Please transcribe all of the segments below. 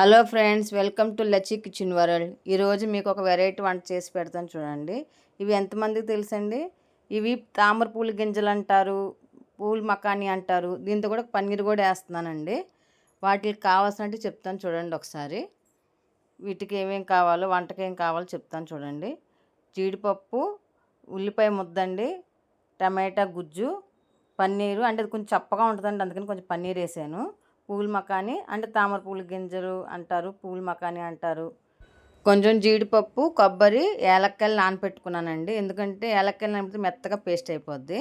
Hello friends welcome to Lacchi kitchen world. ఈరోజు మీకు ఒక వెరైటీ వంట చేసి పెడతాను చూడండి. ఇవి ఎంతమందికి తెలుసండి? ఇవి తామర పూల గింజలు అంటారు పూల్ మకాని అంటారు. దీంతో కూడా పన్నీర్ కూడా వేస్తున్నానండి. వాటికి కావాల్సినట్టు చెప్తాను చూడండి ఒకసారి. వీటికి ఏమేమి కావాలో వంటకి ఏం కావాలో చెప్తాను చూడండి. జీడిపప్పు ఉల్లిపాయ ముద్దండి టమాటా గుజ్జు పన్నీరు. అంటే అది కొంచెం చప్పగా ఉంటుందండి అందుకని కొంచెం పన్నీర్ వేసాను. పూల మకాని అంటే తామర పూల గింజలు అంటారు పూల మకాని అంటారు. కొంచెం జీడిపప్పు కొబ్బరి ఏలక్కాయలు నానపెట్టుకున్నానండి. ఎందుకంటే ఏలక్కాయలు నానిపితే మెత్తగా పేస్ట్ అయిపోద్ది.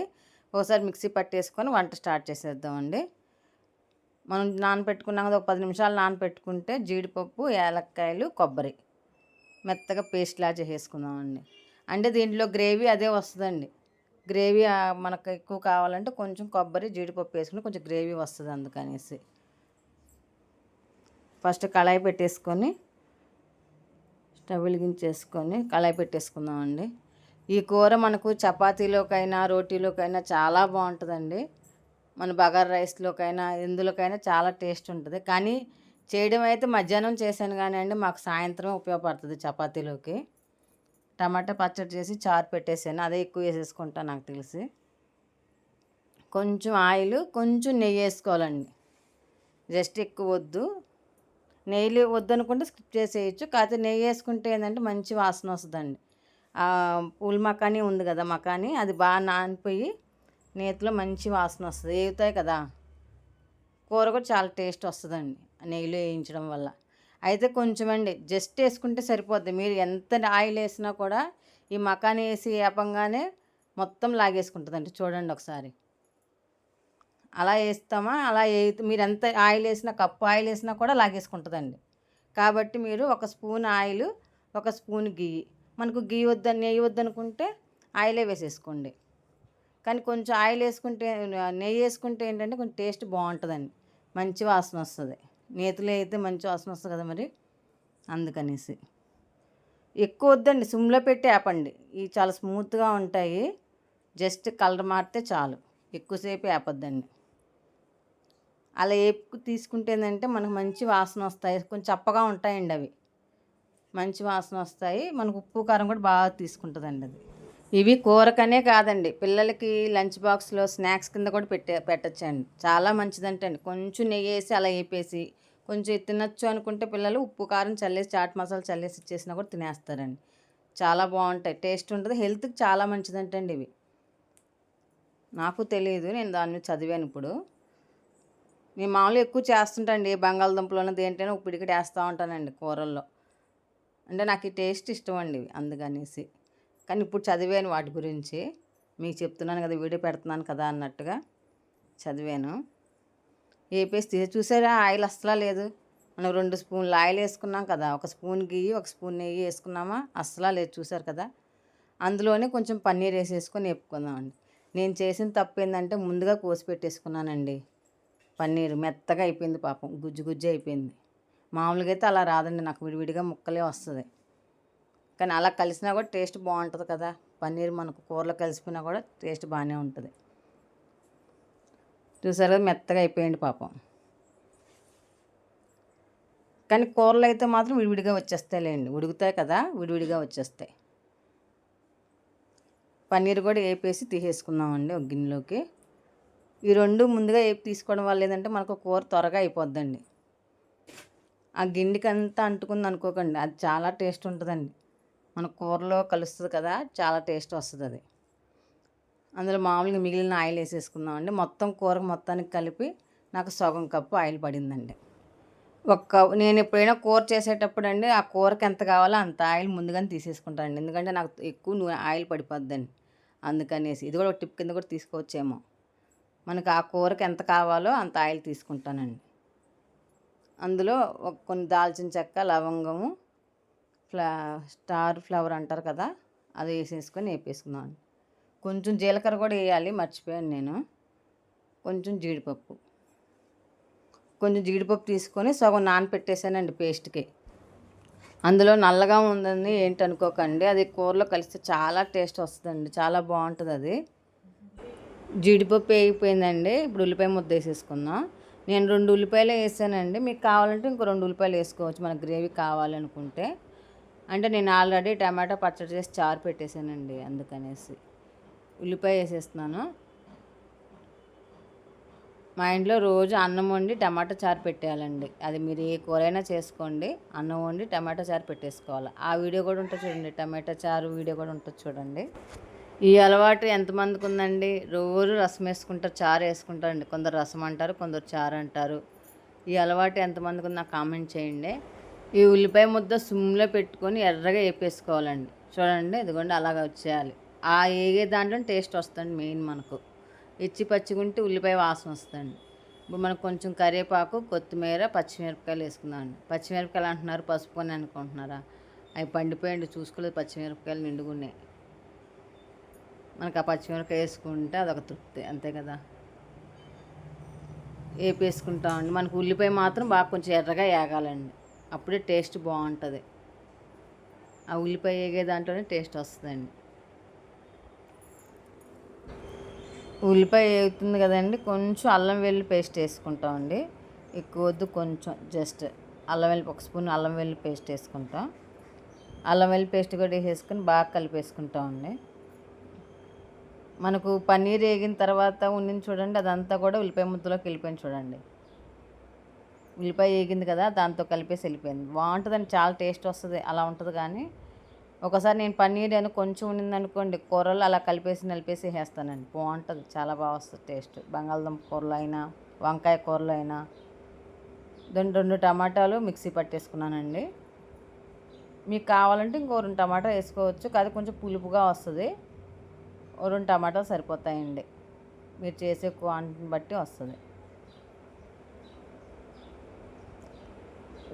ఒకసారి మిక్సీ పట్టేసుకొని వంట స్టార్ట్ చేసేద్దామండి. మనం నానపెట్టుకున్నాం కదా ఒక పది నిమిషాలు నానపెట్టుకుంటే జీడిపప్పు ఏలక్కాయలు కొబ్బరి మెత్తగా పేస్ట్లా చేసేసుకుందామండి. అంటే దీంట్లో గ్రేవీ అదే వస్తుందండి. గ్రేవీ మనకు ఎక్కువ కావాలంటే కొంచెం కొబ్బరి జీడిపప్పు వేసుకుని కొంచెం గ్రేవీ వస్తుంది అందుకనేసి. ఫస్ట్ కళాయి పెట్టేసుకొని స్టవ్ వెలిగించేసుకొని కళాయి పెట్టేసుకుందామండి. ఈ కూర మనకు చపాతీలోకైనా రోటీలోకైనా చాలా బాగుంటుందండి. మన బగార్ రైస్లోకైనా ఎందులోకైనా చాలా టేస్ట్ ఉంటుంది. కానీ చేయడం అయితే మధ్యాహ్నం చేశాను కానీ అండి మాకు సాయంత్రం ఉపయోగపడుతుంది చపాతీలోకి. టమాటా పచ్చడి చేసి చారు పెట్టేసాను అదే ఎక్కువ వేసేసుకుంటా నాకు తెలిసి. కొంచెం ఆయిల్ కొంచెం నెయ్యి వేసుకోవాలండి. జస్ట్ ఎక్కువ వద్దు. నెయ్యి వద్దనుకుంటే స్కిప్ చేసేయచ్చు. కాకపోతే నెయ్యి వేసుకుంటే ఏంటంటే మంచి వాసన వస్తుందండి. పూల మకానీ ఉంది కదా మకానీ అది బాగా నానిపోయి నేతిలో మంచి వాసన వస్తుంది. వేగుతాయి కదా. కూర కూడా చాలా టేస్ట్ వస్తుందండి నెయ్యిలో వేయించడం వల్ల. అయితే కొంచెం అండి జస్ట్ వేసుకుంటే సరిపోద్ది. మీరు ఎంత ఆయిల్ వేసినా కూడా ఈ మకానీ వేసి వేపంగానే మొత్తం లాగేసుకుంటుందండి. చూడండి ఒకసారి. అలా వేస్తామా అలా వే మీరు ఎంత ఆయిల్ వేసినా కప్పు ఆయిల్ వేసినా కూడా లాగేసుకుంటుందండి. కాబట్టి మీరు ఒక స్పూన్ ఆయిల్ ఒక స్పూన్ గీ. మనకు గీ వద్దని నెయ్యి వద్దనుకుంటే ఆయిలే వేసేసుకోండి. కానీ కొంచెం ఆయిల్ వేసుకుంటే నెయ్యి వేసుకుంటే ఏంటంటే కొంచెం టేస్ట్ బాగుంటుందండి. మంచి వాసన వస్తుంది. నేతిలో అయితే మంచి వాసన వస్తుంది కదా మరి? అందుకనేసి. ఎక్కువ వద్దండి. సిమ్లో పెట్టి ఆపండి. ఇవి చాలా స్మూత్గా ఉంటాయి. జస్ట్ కలర్ మారితే చాలు. ఎక్కువసేపు ఆపొద్దండి. అలా వేపు తీసుకుంటే ఏంటంటే మనకు మంచి వాసన వస్తాయి. కొంచెం చప్పగా ఉంటాయండి అవి. మంచి వాసన వస్తాయి. మనకు ఉప్పు కారం కూడా బాగా తీసుకుంటుందండి అది. ఇవి కూరకనే కాదండి. పిల్లలకి లంచ్ బాక్స్లో స్నాక్స్ కింద కూడా పెట్టే పెట్టచ్చండి. చాలా మంచిదంటే అండి కొంచెం నెయ్యి వేసి అలా వేపేసి కొంచెం తినచ్చు అనుకుంటే పిల్లలు ఉప్పు కారం చల్లేసి చాట్ మసాలా చల్లేసి ఇచ్చేసినా కూడా తినేస్తారండి. చాలా బాగుంటాయి. టేస్ట్ ఉంటుంది. హెల్త్కి చాలా మంచిదంటండి ఇవి. నాకు తెలియదు నేను దాని మీద చదివాను ఇప్పుడు. నేను మామూలుగా ఎక్కువ చేస్తుంటండి బంగాళదుంపలోనే దేంటైనా ఉప్పిడికటి వేస్తూ ఉంటానండి కూరల్లో. అంటే నాకు ఈ టేస్ట్ ఇష్టం అండి అందుకనేసి. కానీ ఇప్పుడు చదివాను వాటి గురించి. మీకు చెప్తున్నాను కదా వీడియో పెడుతున్నాను కదా అన్నట్టుగా చదివాను. వేపేసి తీసి చూసారా? ఆయిల్ అస్సలా లేదు. మనం రెండు స్పూన్లు ఆయిల్ వేసుకున్నాం కదా ఒక స్పూన్ గియ్యి ఒక స్పూన్ నెయ్యి వేసుకున్నామా? అస్సలా లేదు చూసారు కదా. అందులోనే కొంచెం పన్నీర్ వేసేసుకొని వేపుకుందామండి. నేను చేసిన తప్పు ఏంటంటే ముందుగా కోసి పెట్టేసుకున్నానండి. పన్నీరు మెత్తగా అయిపోయింది పాపం గుజ్జు గుజ్జు అయిపోయింది. మామూలుగా అయితే అలా రాదండి నాకు విడివిడిగా ముక్కలే వస్తుంది. కానీ అలా కలిసినా కూడా టేస్ట్ బాగుంటుంది కదా. పన్నీర్ మనకు కూరలో కలిసిపోయినా కూడా టేస్ట్ బాగానే ఉంటుంది. చూసారు కదా మెత్తగా అయిపోయింది పాపం. కానీ కూరలు అయితే మాత్రం విడివిడిగా వచ్చేస్తాయిలేండి. ఉడుకుతాయి కదా విడివిడిగా వచ్చేస్తాయి. పన్నీర్ కూడా వేపేసి తీసేసుకుందామండి ఒక గిన్నెలోకి. ఈ రెండు ముందుగా వేపి తీసుకోవడం వల్ల ఏంటంటే మనకు కూర త్వరగా అయిపోద్దండి. ఆ గిండికంతా అంటుకుంది అనుకోకండి అది చాలా టేస్ట్ ఉంటుందండి. మన కూరలో కలుస్తుంది కదా చాలా టేస్ట్ వస్తుంది అది. అందులో మామూలుగా మిగిలిన ఆయిల్ వేసేసుకుందామండి. మొత్తం కూర మొత్తానికి కలిపి నాకు సగం కప్పు ఆయిల్ పడిందండి. ఒక్క నేను ఎప్పుడైనా కూర చేసేటప్పుడు అండి ఆ కూరకి ఎంత కావాలో అంత ఆయిల్ ముందుగానే తీసేసుకుంటానండి ఎందుకంటే నాకు ఎక్కువ నూనె ఆయిల్ పడిపోద్దండి. అందుకనేసి ఇది కూడా టిప్ కింద కూడా తీసుకోవచ్చేమో. మనకు ఆ కూరకి ఎంత కావాలో అంత ఆయిల్ తీసుకుంటానండి. అందులో ఒక కొన్ని దాల్చిన చెక్క లవంగము ఫ్లా స్టార్ ఫ్లవర్ అంటారు కదా అది వేసేసుకొని వేపేసుకున్నాను కొంచెం జీలకర్ర కూడా వేయాలి మర్చిపోయాను నేను. కొంచెం జీడిపప్పు. కొంచెం జీడిపప్పు తీసుకొని సగం నానపెట్టేసానండి పేస్ట్కి. అందులో నల్లగా ఉందని ఏంటనుకోకండి అది కూరలో కలిస్తే చాలా టేస్ట్ వస్తుందండి చాలా బాగుంటుంది అది జీడిపప్పు వేగిపోయిందండి. ఇప్పుడు ఉల్లిపాయ ముద్ద వేసేసుకుందాం. నేను రెండు ఉల్లిపాయలు వేసానండి. మీకు కావాలంటే ఇంకో రెండు ఉల్లిపాయలు వేసుకోవచ్చు. మనకు గ్రేవీ కావాలనుకుంటే. అంటే నేను ఆల్రెడీ టమాటా పచ్చడి చేసి చారు పెట్టేశానండి. అందుకనేసి ఉల్లిపాయ వేసేస్తున్నాను. మా ఇంట్లో రోజు అన్నం వండి టమాటా చారు పెట్టేయాలండి. అది మీరు ఏ కూరైనా చేసుకోండి. అన్నం వండి టమాటా చారు పెట్టేసుకోవాలి. ఆ వీడియో కూడా ఉంటుంది చూడండి. టమాటా చారు వీడియో కూడా ఉంటుంది చూడండి. ఈ అలవాటు ఎంతమందికి ఉందండి రోజు రసం వేసుకుంటారు చారు వేసుకుంటారండి కొందరు రసం అంటారు కొందరు చారు అంటారు ఈ అలవాటు ఎంతమందికి ఉంది నాకు కామెంట్ చేయండి. ఈ ఉల్లిపాయ ముద్ద సుమ్లో పెట్టుకొని ఎర్రగా వేపేసుకోవాలండి చూడండి ఇదిగోండి అలాగ వచ్చేయాలి. ఆ ఏగే దాంట్లో టేస్ట్ వస్తుంది మెయిన్ మనకు. ఇచ్చి పచ్చిగుంటే ఉల్లిపాయ వాసన వస్తుంది ఇప్పుడు మనకు కొంచెం కరివేపాకు కొత్తిమీర పచ్చిమిరపకాయలు వేసుకుందామండి. పచ్చిమిరపకాయలు అంటున్నారు పసుపు అని అనుకుంటున్నారా? అవి పండిపోయండి చూసుకోలేదు పచ్చిమిరపకాయలు నిండుగున్నాయి మనకు ఆ పచ్చిమిరపకాయ వేసుకుంటే అదొక తృప్తి అంతే కదా? వేపేసుకుంటామండి మనకు ఉల్లిపాయ మాత్రం బాగా కొంచెం ఎర్రగా వేగాలండి అప్పుడే టేస్ట్ బాగుంటుంది. ఆ ఉల్లిపాయ వేగే దాంట్లోనే టేస్ట్ వస్తుందండి. ఉల్లిపాయ వేగుతుంది కదండి కొంచెం అల్లం వెల్లి పేస్ట్ వేసుకుంటామండి ఎక్కువ వద్దు కొంచెం జస్ట్ అల్లం వెల్లి ఒక స్పూన్ అల్లం వెల్లి పేస్ట్ వేసుకుంటాం. అల్లం వెల్లి పేస్ట్ కూడా వేసేసుకొని బాగా కలిపేసుకుంటామండి మనకు పన్నీర్ వేగిన తర్వాత ఉండింది చూడండి అదంతా కూడా ఉల్లిపాయ ముద్దలోకి వెళ్ళిపోయింది చూడండి. ఉల్లిపాయ వేగింది కదా దాంతో కలిపేసి వెళ్ళిపోయింది. బాగుంటుందండి చాలా టేస్ట్ వస్తుంది అలా ఉంటుంది కానీ. ఒకసారి నేను పన్నీర్ అని కొంచెం ఉండింది అనుకోండి కూరలు అలా కలిపేసి నలిపేసి వేస్తానండి. బాగుంటుంది చాలా బాగా వస్తుంది టేస్ట్. బంగాళదుంప కూరలు అయినా వంకాయ కూరలు అయినా. రెండు రెండు టమాటాలు మిక్సీ పట్టేసుకున్నానండి. మీకు కావాలంటే ఇంకో రెండు టమాటా వేసుకోవచ్చు కాదు కొంచెం పులుపుగా వస్తుంది. రెండు టమాటాలు సరిపోతాయండి. మీరు చేసే క్వాంటిటీని బట్టి వస్తుంది.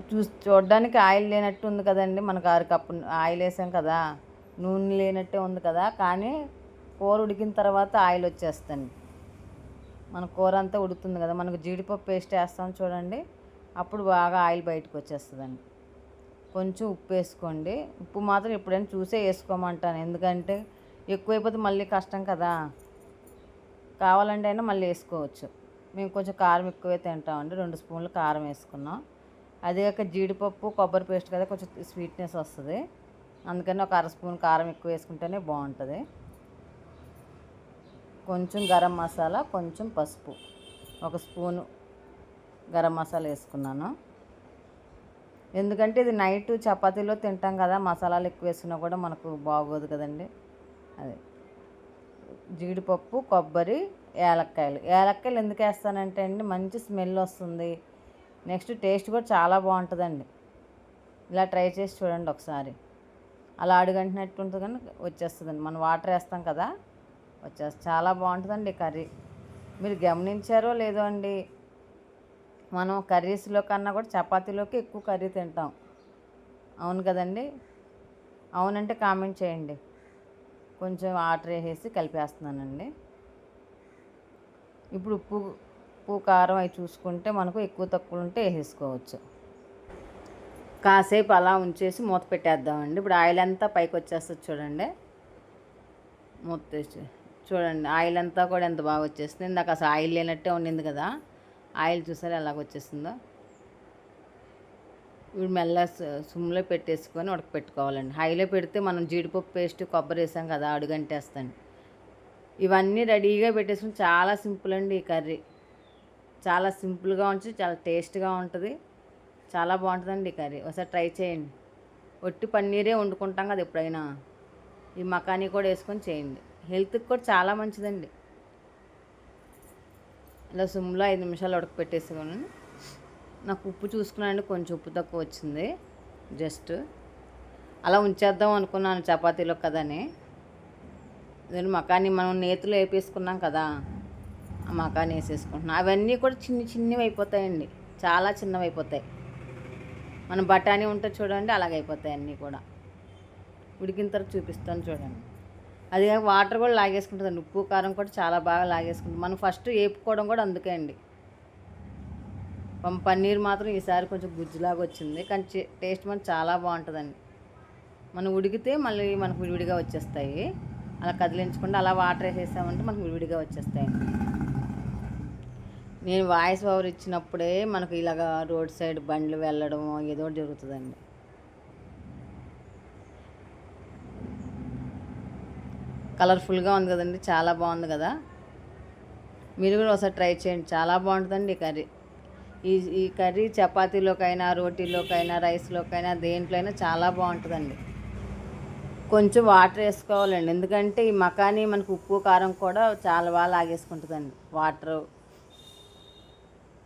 చూ చూడడానికి ఆయిల్ లేనట్టు ఉంది కదండి. మనకు ఆరు కప్పు ఆయిల్ వేసాం కదా. నూనె లేనట్టే ఉంది కదా. కానీ కూర ఉడికిన తర్వాత ఆయిల్ వచ్చేస్తుంది. మన కూర అంతా ఉడుకుతుంది కదా. మనకు జీడిపప్పు పేస్ట్ వేస్తాం చూడండి. అప్పుడు బాగా ఆయిల్ బయటకు వచ్చేస్తుందండి. కొంచెం ఉప్పు వేసుకోండి. ఉప్పు మాత్రం ఎప్పుడైనా చూసే వేసుకోమంటాను. ఎందుకంటే ఎక్కువైపోతే మళ్ళీ కష్టం కదా. కావాలంటే అయినా మళ్ళీ వేసుకోవచ్చు. మేము కొంచెం కారం ఎక్కువే తింటామండి. రెండు స్పూన్లు కారం వేసుకున్నాం. అదే కాక జీడిపప్పు కొబ్బరి పేస్ట్ కదా కొంచెం స్వీట్నెస్ వస్తుంది. అందుకని ఒక అర స్పూన్ కారం ఎక్కువ వేసుకుంటేనే బాగుంటుంది. కొంచెం గరం మసాలా కొంచెం పసుపు. ఒక స్పూను గరం మసాలా వేసుకున్నాను. ఎందుకంటే ఇది నైట్ చపాతీలో తింటాం కదా మసాలాలు ఎక్కువ వేసుకున్నా కూడా మనకు బాగోదు కదండి. అదే. జీడిపప్పు కొబ్బరి యాలక్కాయలు ఏలక్కాయలు ఎందుకు వేస్తానంటే అండి మంచి స్మెల్ వస్తుంది. నెక్స్ట్ టేస్ట్ కూడా చాలా బాగుంటుందండి. ఇలా ట్రై చేసి చూడండి ఒకసారి. అలా అడుగంటినట్టు ఉంటుంది కానీ వచ్చేస్తుందండి. మనం వాటర్ వేస్తాం కదా వచ్చేస్తుంది చాలా బాగుంటుందండి కర్రీ. మీరు గమనించారో లేదో అండి మనం కర్రీస్లో కన్నా కూడా చపాతీలోకి ఎక్కువ కర్రీ తింటాం. అవును కదండి? అవునంటే కామెంట్ చేయండి. కొంచెం వాటర్ వేసేసి కలిపేస్తున్నానండి. ఇప్పుడు ఉప్పు ఉప్పు కారం అవి చూసుకుంటే మనకు ఎక్కువ తక్కువ ఉంటే వేసేసుకోవచ్చు. కాసేపు అలా ఉంచేసి మూత పెట్టేద్దామండి. ఇప్పుడు ఆయిల్ అంతా పైకి వచ్చేస్తుంది చూడండి. మూత చూడండి ఆయిల్ అంతా కూడా ఎంత బాగా వచ్చేస్తుంది. ఇందాక అసలు ఆయిల్ లేనట్టే ఉండింది కదా. ఆయిల్ చూసారా ఎలాగ వచ్చేసిందో ఇవి మెల్ల సుమ్లో పెట్టేసుకొని ఉడకపెట్టుకోవాలండి. హైలో పెడితే మనం జీడిపప్పు పేస్ట్ కొబ్బరి వేసాం కదా అడుగంటేస్తాను ఇవన్నీ రెడీగా పెట్టేసుకుని చాలా సింపుల్ అండి ఈ కర్రీ. చాలా సింపుల్గా ఉంచి చాలా టేస్ట్గా ఉంటుంది. చాలా బాగుంటుందండి ఈ కర్రీ. ఒకసారి ట్రై చేయండి. ఒట్టి పన్నీరే వండుకుంటాం కదా ఎప్పుడైనా. ఈ మకానీ కూడా వేసుకొని చేయండి. హెల్త్కి కూడా చాలా మంచిదండి. ఇలా సుమ్లో ఐదు నిమిషాలు ఉడకపెట్టేసుకొని నాకు ఉప్పు చూసుకున్నానండి కొంచెం ఉప్పు తక్కువ వచ్చింది. జస్ట్ అలా ఉంచేద్దాం అనుకున్నాను చపాతీలో కదని. మకాన్ని మనం నేతిలో వేపేసుకున్నాం కదా ఆ మకాన్ వేసేసుకుంటున్నాం. అవన్నీ కూడా చిన్ని చిన్నవి అయిపోతాయండి. చాలా చిన్నవి అయిపోతాయి. మన బఠానీ ఉంటే చూడండి అలాగే అయిపోతాయి అన్నీ కూడా. ఉడికిన తర్వాత చూపిస్తాను చూడండి. అది వాటర్ కూడా లాగేసుకుంటుంది ఉప్పు కారం కూడా చాలా బాగా లాగేసుకుంటుంది మనం ఫస్ట్ వేపుకోవడం కూడా అందుకే అండి. పన్నీర్ మాత్రం ఈసారి కొంచెం గుజ్జులాగా వచ్చింది. కానీ టేస్ట్ మనకు చాలా బాగుంటుందండి. మనం ఉడికితే మళ్ళీ మనకు విడివిడిగా వచ్చేస్తాయి. అలా కదిలించకుండా అలా వాటర్ వేసేసామంటే మనకు విడివిడిగా వచ్చేస్తాయండి నేను వాయిస్ ఓవర్ ఇచ్చినప్పుడే మనకు ఇలాగ రోడ్ సైడ్ బండ్లు వెళ్ళడం ఏదో ఒకటి జరుగుతుందండి. కలర్ఫుల్గా ఉంది కదండి చాలా బాగుంది కదా. మీరు కూడా ఒకసారి ట్రై చేయండి. చాలా బాగుంటుందండి ఈ కర్రీ. ఈ ఈ కర్రీ చపాతీలోకైనా రోటీలోకైనా రైస్లోకైనా దేంట్లో అయినా చాలా బాగుంటుందండి. కొంచెం వాటర్ వేసుకోవాలండి. ఎందుకంటే ఈ మకాని మనకు ఉప్పు కారం కూడా చాలా బాగా లాగేసుకుంటుందండి. వాటర్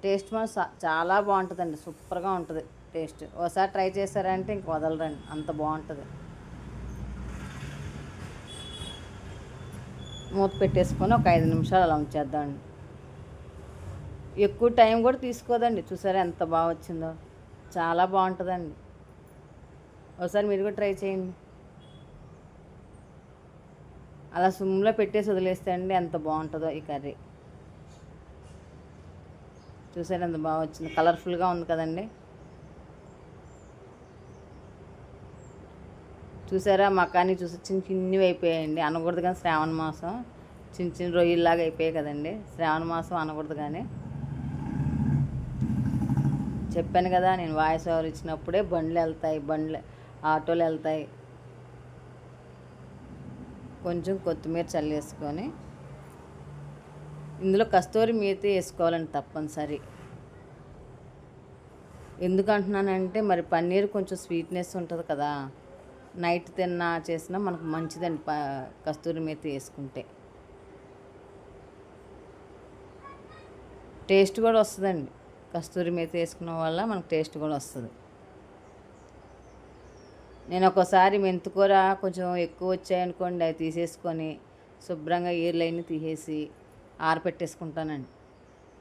టేస్ట్ మనం చాలా బాగుంటుందండి. సూపర్గా ఉంటుంది టేస్ట్. ఒకసారి ట్రై చేశారంటే ఇంక వదలరండి. అంత బాగుంటుంది. మూత పెట్టేసుకొని ఒక ఐదు నిమిషాలు అలా ఉంచేద్దామండి. ఎక్కువ టైం కూడా తీసుకోదండి. చూసారా ఎంత బాగా వచ్చిందో? చాలా బాగుంటుందండి. ఒకసారి మీరు కూడా ట్రై చేయండి. అలా సుమ్లో పెట్టేసి వదిలేస్తే అండి ఎంత బాగుంటుందో ఈ కర్రీ. చూసారు ఎంత బాగా వచ్చింది? కలర్ఫుల్గా ఉంది కదండి. చూసారా మకాని చూసి చిన్న చిన్నవి అయిపోయాయండి. అనకూడదు కానీ శ్రావణ మాసం చిన్న చిన్న రొయ్యల్లాగా అయిపోయాయి కదండి. శ్రావణ మాసం అనకూడదు కానీ. చెప్పాను కదా నేను వాయిస్ ఓవర్ ఇచ్చినప్పుడే బండ్లు వెళ్తాయి బండ్లు ఆటోలు వెళ్తాయి. కొంచెం కొత్తిమీర చల్లేసుకొని ఇందులో కస్తూరి మేతి వేసుకోవాలండి తప్పనిసరి. ఎందుకంటున్నానంటే మరి పన్నీర్ కొంచెం స్వీట్నెస్ ఉంటుంది కదా నైట్ తిన్నా చేసినా మనకు మంచిదండి ప కస్తూరి మేతి వేసుకుంటే. టేస్ట్ కూడా వస్తుందండి. కస్తూరి మేతి వేసుకున్న వల్ల మనకు టేస్ట్ కూడా వస్తుంది. నేను ఒకసారి మెంతుకూర కొంచెం ఎక్కువ వచ్చాయనుకోండి అవి తీసేసుకొని శుభ్రంగా ఈర్లైన తీసేసి ఆరపెట్టేసుకుంటానండి.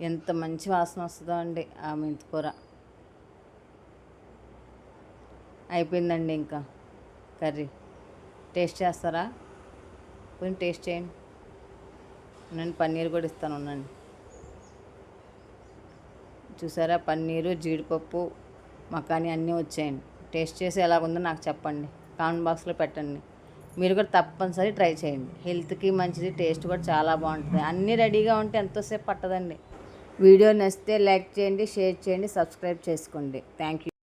ఎంత మంచి వాసన వస్తుందో అండి ఆ మెంతుకూర అయిపోయిందండి ఇంకా కర్రీ. టేస్ట్ చేస్తారా? కొంచెం టేస్ట్ చేయండి. నేను పన్నీర్ కూడా ఇస్తాను ఉండండి చూసారా? పన్నీరు జీడిపప్పు మకాని అన్నీ వచ్చాయండి. టేస్ట్ చేసి ఎలా ఉందో నాకు చెప్పండి. కామెంట్ బాక్స్లో పెట్టండి. మీరు కూడా తప్పనిసరి ట్రై చేయండి. హెల్త్కి మంచిది టేస్ట్ కూడా చాలా బాగుంటుంది. అన్నీ రెడీగా ఉంటే ఎంతోసేపు పట్టదండి. వీడియో నచ్చితే లైక్ చేయండి షేర్ చేయండి సబ్స్క్రైబ్ చేసుకోండి. Thank you